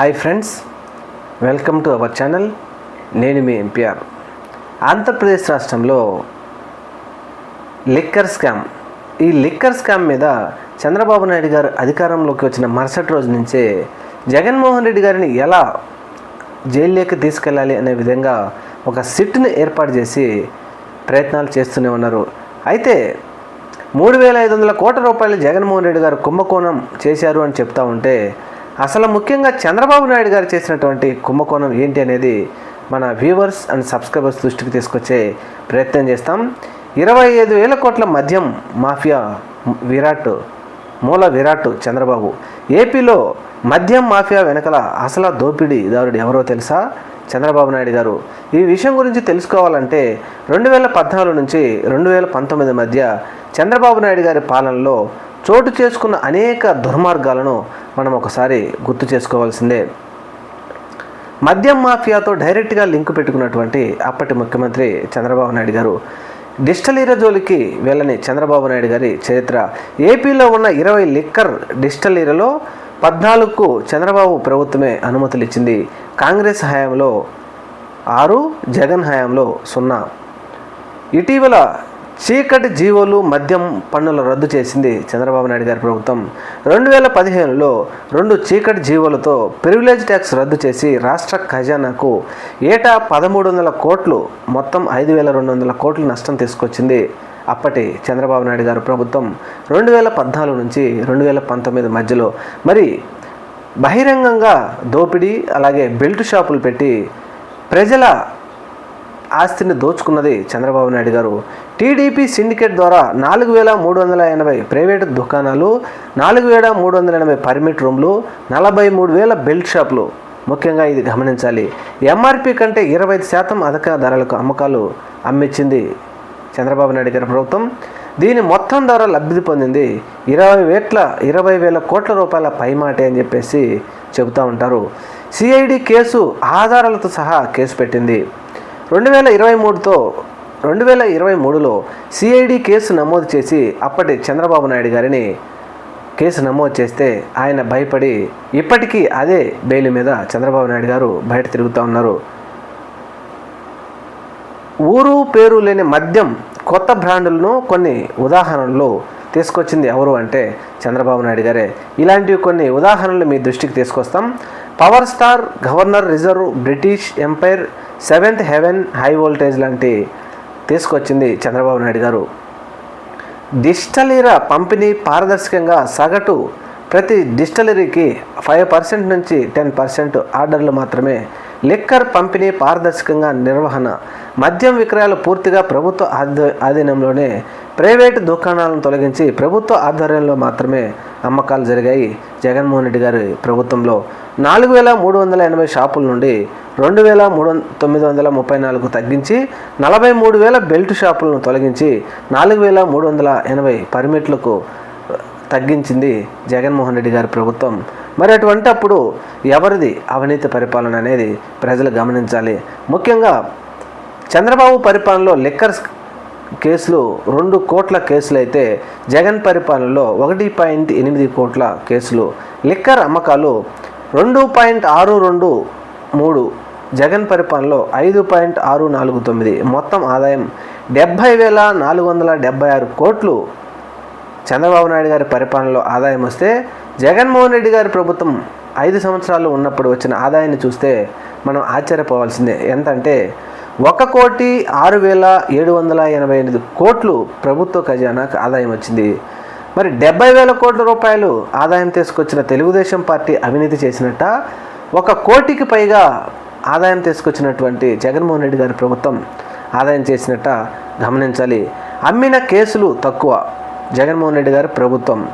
Hi friends welcome to our channel. నేను మీ MPR Andhra Pradesh రాష్ట్రంలో లిక్కర్ స్కామ్. ఈ లిక్కర్ స్కామ్ మీద చంద్రబాబు నాయుడు గారు అధికారంలోకి వచ్చిన మరుసటి రోజు నుంచే జగన్మోహన్ రెడ్డి గారిని ఎలా జైల్లోకి తీసుకెళ్ళాలి అనే విధంగా ఒక సిట్ని ఏర్పాటు చేసి ప్రయత్నాలు చేస్తూనే ఉన్నారు. అయితే మూడు వేల ఐదు వందల కోట్ల రూపాయలు జగన్మోహన్ రెడ్డి గారు కుంభకోణం చేశారు అని చెప్తా ఉంటే అసలు ముఖ్యంగా చంద్రబాబు నాయుడు గారు చేసినటువంటి కుంభకోణం ఏంటి అనేది మన వ్యూవర్స్ అండ్ సబ్స్క్రైబర్స్ దృష్టికి తీసుకొచ్చే ప్రయత్నం చేస్తాం. ఇరవై ఐదు వేల కోట్ల మద్యం మాఫియా విరాట్ మూల విరాట్ చంద్రబాబు. ఏపీలో మద్యం మాఫియా వెనకల అసల దోపిడీదారుడు ఎవరో తెలుసా? చంద్రబాబు నాయుడు గారు. ఈ విషయం గురించి తెలుసుకోవాలంటే రెండు వేల పద్నాలుగు నుంచి రెండు వేల పంతొమ్మిది మధ్య చంద్రబాబు నాయుడు గారి పాలనలో చోటు చేసుకున్న అనేక దుర్మార్గాలను మనం ఒకసారి గుర్తు చేసుకోవాల్సిందే. మద్యం మాఫియాతో డైరెక్ట్గా లింక్ పెట్టుకున్నటువంటి అప్పటి ముఖ్యమంత్రి చంద్రబాబు నాయుడు గారు డిస్టలీర జోలికి వెళ్ళని చంద్రబాబు నాయుడు గారి చరిత్ర. ఏపీలో ఉన్న ఇరవై లిక్కర్ డిస్టలీరలో పద్నాలుగుకు చంద్రబాబు ప్రభుత్వమే అనుమతులు ఇచ్చింది కాంగ్రెస్ హయాంలో ఆరు జగన్ హయాంలో సున్నా. ఇటీవల చీకటి జీవోలు మద్యం పన్నుల రద్దు చేసింది చంద్రబాబు నాయుడు గారి ప్రభుత్వం. రెండు వేల పదిహేనులో రెండు చీకటి జీవోలతో ప్రివిలేజ్ ట్యాక్స్ రద్దు చేసి రాష్ట్ర ఖజానాకు ఏటా పదమూడు వందల కోట్లు మొత్తం ఐదు వేల రెండు వందల కోట్లు నష్టం తీసుకొచ్చింది. అప్పటి చంద్రబాబు నాయుడు గారు ప్రభుత్వం రెండు వేల పద్నాలుగు నుంచి రెండు వేల పంతొమ్మిది మధ్యలో. మరి బహిరంగంగా దోపిడీ అలాగే బెల్ట్ షాపులు పెట్టి ప్రజల ఆస్తిని దోచుకున్నది చంద్రబాబు నాయుడు గారు. టీడీపీ సిండికేట్ ద్వారా నాలుగు వేల మూడు వందల ఎనభై ప్రైవేటు దుకాణాలు నాలుగు వేల మూడు వందల ఎనభై పర్మిట్ రూమ్లు నలభై మూడు వేల బెల్ట్ షాపులు. ముఖ్యంగా ఇది గమనించాలి. ఎంఆర్పి కంటే ఇరవై ఐదు శాతం అధిక ధరలకు అమ్మకాలు అమ్మించింది చంద్రబాబు నాయుడు గారి ప్రభుత్వం. దీని మొత్తం ధర లబ్ధి పొందింది ఇరవై వేట్ల ఇరవై వేల కోట్ల రూపాయల పైమాటే అని చెప్పేసి చెబుతూ ఉంటారు. సిఐడి కేసు ఆధారాలతో సహా కేసు పెట్టింది. రెండు వేల ఇరవై మూడుతో రెండు వేల ఇరవై మూడులో సిఐడి కేసు నమోదు చేసి అప్పటి చంద్రబాబు నాయుడు గారిని కేసు నమోదు చేస్తే ఆయన భయపడి ఇప్పటికీ అదే బెయిల్ మీద చంద్రబాబు నాయుడు గారు బయట తిరుగుతూ ఉన్నారు. ఊరు పేరు లేని మద్యం కొత్త బ్రాండులను కొన్ని ఉదాహరణలు తీసుకొచ్చింది ఎవరు అంటే చంద్రబాబు నాయుడు గారే. ఇలాంటివి కొన్ని ఉదాహరణలు మీ దృష్టికి తీసుకొస్తాం. Power star governor reserve British empire seventh heaven high voltage లాంటి తీసుకొచ్చింది చంద్రబాబు నాయుడు గారు. డిస్టలీర పంపిణీ పారదర్శకంగా సగటు ప్రతి డిస్టలరీకి ఫైవ్ పర్సెంట్ నుంచి టెన్ పర్సెంట్ ఆర్డర్లు మాత్రమే లిక్కర్ పంపిణీ పారదర్శకంగా నిర్వహణ మద్యం విక్రయాలు పూర్తిగా ప్రభుత్వ ఆధ- ఆధీనంలోనే ప్రైవేటు దుకాణాలను తొలగించి ప్రభుత్వ ఆధ్వర్యంలో మాత్రమే అమ్మకాలు జరిగాయి. జగన్మోహన్ రెడ్డి గారి ప్రభుత్వంలో నాలుగు వేల మూడు వందల ఎనభై షాపుల నుండి రెండు వేల మూడు తొమ్మిది వందల ముప్పై నాలుగు తగ్గించి నలభై మూడు వేల బెల్ట్ షాపులను తొలగించి నాలుగు వేల మూడు వందల ఎనభై పర్మిట్లకు తగ్గించింది జగన్మోహన్ రెడ్డి గారి ప్రభుత్వం. మరి అటువంటి అప్పుడు ఎవరిది అవినీతి పరిపాలన అనేది ప్రజలు గమనించాలి. ముఖ్యంగా చంద్రబాబు పరిపాలనలో లిక్కర్ కేసులు రెండు కోట్ల కేసులు అయితే జగన్ పరిపాలనలో ఒకటి పాయింట్ ఎనిమిది కోట్ల కేసులు. లిక్కర్ అమ్మకాలు రెండు పాయింట్ ఆరు రెండు మూడు జగన్ పరిపాలనలో ఐదు పాయింట్ ఆరు నాలుగు తొమ్మిది మొత్తం ఆదాయం డెబ్భై వేల నాలుగు వందల డెబ్బై ఆరు కోట్లు. చంద్రబాబు నాయుడు గారి పరిపాలనలో ఆదాయం వస్తే జగన్మోహన్ రెడ్డి గారి ప్రభుత్వం ఐదు సంవత్సరాలు ఉన్నప్పుడు వచ్చిన ఆదాయాన్ని చూస్తే మనం ఆశ్చర్యపోవాల్సిందే. ఎంతంటే ఒక కోటి ఆరు వేల ఏడు వందల ఎనభై ఎనిమిది కోట్లు ప్రభుత్వ ఖజానాకు ఆదాయం వచ్చింది. మరి డెబ్బై వేల కోట్ల రూపాయలు ఆదాయం తీసుకొచ్చిన తెలుగుదేశం పార్టీ అవినీతి చేసినట్ట? ఒక కోటికి పైగా ఆదాయం తీసుకొచ్చినటువంటి జగన్మోహన్ రెడ్డి గారి ప్రభుత్వం ఆదాయం చేసినట్ట గమనించాలి. అమ్మిన కేసులు తక్కువ. జగన్మోహన్ రెడ్డి గారి ప్రభుత్వం.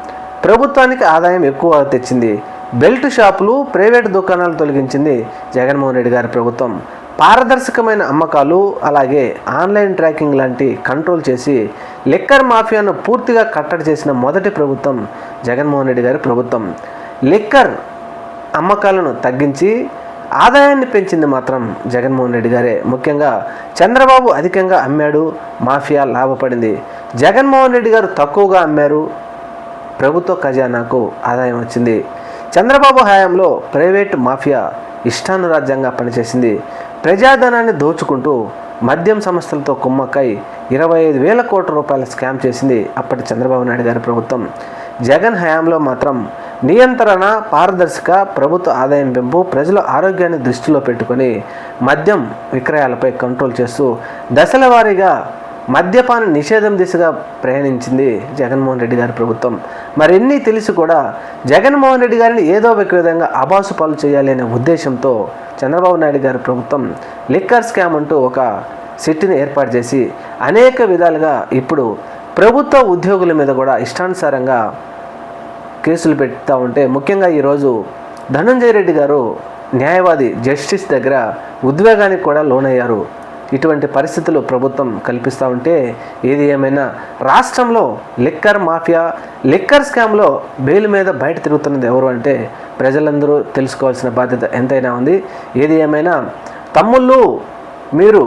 ప్రభుత్వానికి ఆదాయం ఎక్కువ తెచ్చింది. బెల్ట్ షాపులు ప్రైవేట్ దుకాణాలు తొలగించింది జగన్మోహన్ రెడ్డి గారి ప్రభుత్వం. పారదర్శకమైన అమ్మకాలు అలాగే ఆన్లైన్ ట్రాకింగ్ లాంటి కంట్రోల్ చేసి లిక్కర్ మాఫియాను పూర్తిగా కట్టడి చేసిన మొదటి ప్రభుత్వం జగన్మోహన్ రెడ్డి గారి ప్రభుత్వం. లిక్కర్ అమ్మకాలను తగ్గించి ఆదాయాన్ని పెంచింది మాత్రం జగన్మోహన్ రెడ్డి గారే. ముఖ్యంగా చంద్రబాబు అధికంగా అమ్మాడు మాఫియా లాభపడింది. జగన్మోహన్ రెడ్డి గారు తక్కువగా అమ్మారు ప్రభుత్వ ఖజానాకు ఆదాయం వచ్చింది. చంద్రబాబు హయాంలో ప్రైవేటు మాఫియా ఇష్టానురాజ్యంగా పనిచేసింది. ప్రజాధనాన్ని దోచుకుంటూ మద్యం సంస్థలతో కుమ్మక్కై ఇరవై ఐదు వేల కోట్ల రూపాయల స్కామ్ చేసింది అప్పటి చంద్రబాబు నాయుడు గారి ప్రభుత్వం. జగన్ హయాంలో మాత్రం నియంత్రణ పారదర్శక ప్రభుత్వ ఆదాయం పెంపు ప్రజల ఆరోగ్యాన్ని దృష్టిలో పెట్టుకొని మద్యం విక్రయాలపై కంట్రోల్ చేస్తూ దశల వారీగా మద్యపాన నిషేధం దిశగా ప్రయాణించింది జగన్మోహన్ రెడ్డి గారి ప్రభుత్వం. మరిన్ని తెలిసి కూడా జగన్మోహన్ రెడ్డి గారిని ఏదో ఒక విధంగా అబాసు పాలు చేయాలి అనే ఉద్దేశంతో చంద్రబాబు నాయుడు గారి ప్రభుత్వం లిక్కర్ స్కామ్ అంటూ ఒక సిట్టిని ఏర్పాటు చేసి అనేక విధాలుగా ఇప్పుడు ప్రభుత్వ ఉద్యోగుల మీద కూడా ఇష్టానుసారంగా కేసులు పెడతా ఉంటే ముఖ్యంగా ఈరోజు ధనంజయ రెడ్డి గారు న్యాయవాది జస్టిస్ దగ్గర ఉద్వేగానికి కూడా లోనయ్యారు. ఇటువంటి పరిస్థితులు ప్రభుత్వం కల్పిస్తూ ఉంటే ఏది ఏమైనా రాష్ట్రంలో లిక్కర్ మాఫియా లిక్కర్ స్కామ్లో బెయిల్ మీద బయట తిరుగుతున్నది ఎవరు అంటే ప్రజలందరూ తెలుసుకోవాల్సిన బాధ్యత ఎంతైనా ఉంది. ఏది ఏమైనా తమ్ముళ్ళు మీరు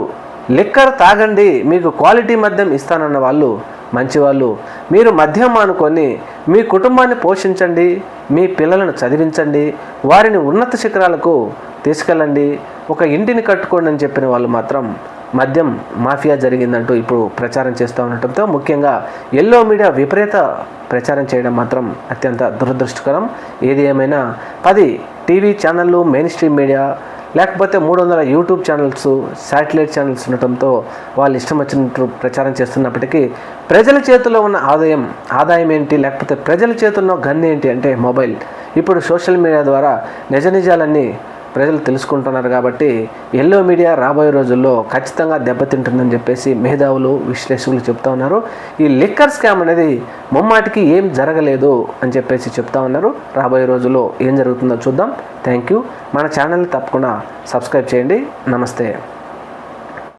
లిక్కర్ తాగండి మీకు క్వాలిటీ మద్యం ఇస్తానన్న వాళ్ళు మంచివాళ్ళు. మీరు మద్యం మానుకొని మీ కుటుంబాన్ని పోషించండి మీ పిల్లలను చదివించండి వారిని ఉన్నత శిఖరాలకు తీసుకెళ్ళండి. ఒక ఇంటిని కట్టుకోండి అని చెప్పిన వాళ్ళు మాత్రం మద్యం మాఫియా జరిగిందంటూ ఇప్పుడు ప్రచారం చేస్తూ ఉండటంతో ముఖ్యంగా ఎల్లో మీడియా విపరీత ప్రచారం చేయడం మాత్రం అత్యంత దురదృష్టకరం. ఏది ఏమైనా పది టీవీ ఛానళ్ళు మెయిన్ స్ట్రీమ్ మీడియా లేకపోతే మూడు వందల యూట్యూబ్ ఛానల్స్ శాటిలైట్ ఛానల్స్ ఉండటంతో వాళ్ళు ఇష్టం వచ్చినట్టు ప్రచారం చేస్తున్నప్పటికీ ప్రజల చేతిలో ఉన్న ఆదాయం ఆదాయం ఏంటి? లేకపోతే ప్రజల చేతుల్లో గన్ ఏంటి? అంటే మొబైల్. ఇప్పుడు సోషల్ మీడియా ద్వారా నిజ నిజాలన్నీ ప్రజలు తెలుసుకుంటున్నారు కాబట్టి ఎల్లో మీడియా రాబోయే రోజుల్లో ఖచ్చితంగా దెబ్బతింటుందని చెప్పేసి మేధావులు విశ్లేషకులు చెప్తా ఉన్నారు. ఈ లిక్కర్ స్కామ్ అనేది ముమ్మాటికి ఏం జరగలేదు అని చెప్పేసి చెప్తా ఉన్నారు. రాబోయే రోజుల్లో ఏం జరుగుతుందో చూద్దాం. Thank you. మన ఛానల్ని తప్పకుండా సబ్స్క్రైబ్ చేయండి. నమస్తే.